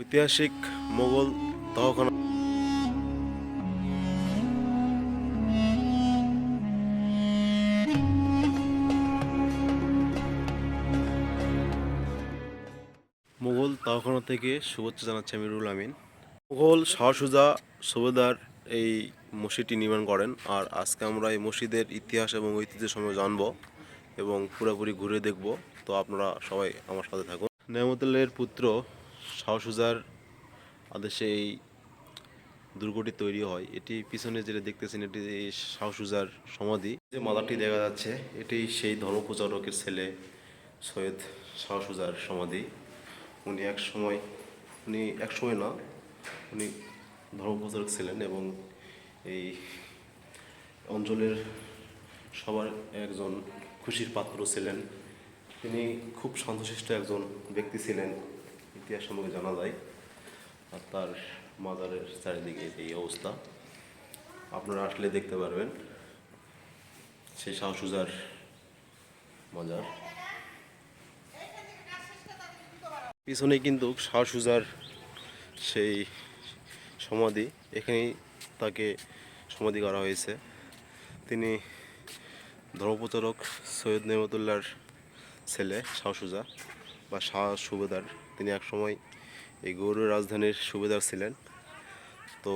ঐতিহাসিক মোগল তহখানা মোগল তহখানা থেকে শুভেচ্ছা জানাচ্ছি আমি রুল আমিন। মোগল শাহসুজা সুবেদার এই মসজিদটি নির্মাণ করেন আর আজকে আমরা এই মসজিদের ইতিহাস এবং ঐতিহ্য সময় জানব এবং পুরোপুরি ঘুরে দেখব। তো আপনারা সবাই আমার সাথে থাকুন। নেমতুল্লের পুত্র শাহসুজার আদেশে এই দুর্গটি তৈরি হয়। এটি পিছনে যেটা দেখতেছেন, এটি শাহসুজার সমাধি। যে মাদারটি দেখা যাচ্ছে, এটি সেই ধর্মপ্রচারকের ছেলে সৈয়দ শাহসুজার সমাধি। উনি এক সময়, উনি এক সময় না, উনি ধর্মপ্রচারক ছিলেন এবং এই অঞ্চলের সবার একজন খুশির পাত্র ছিলেন। তিনি খুব শান্তশিষ্ট একজন ব্যক্তি ছিলেন। ইতিহাস সম্পর্কে জানা যায়, আর তার মাজারের চারিদিকে এই অবস্থা, আপনারা আসলে দেখতে পারবেন সেই শাহসুজার মাজার। পিছনে কিন্তু শাহসুজার সেই সমাধি, এখানেই তাকে সমাধি করা হয়েছে। তিনি ধর্মপ্রচারক সৈয়দ নেমতুল্লার ছেলে শাহসুজা। বা শাহ সুবেদার। তিনি একসময় এই গৌড়ের রাজধানীর সুবেদার ছিলেন। তো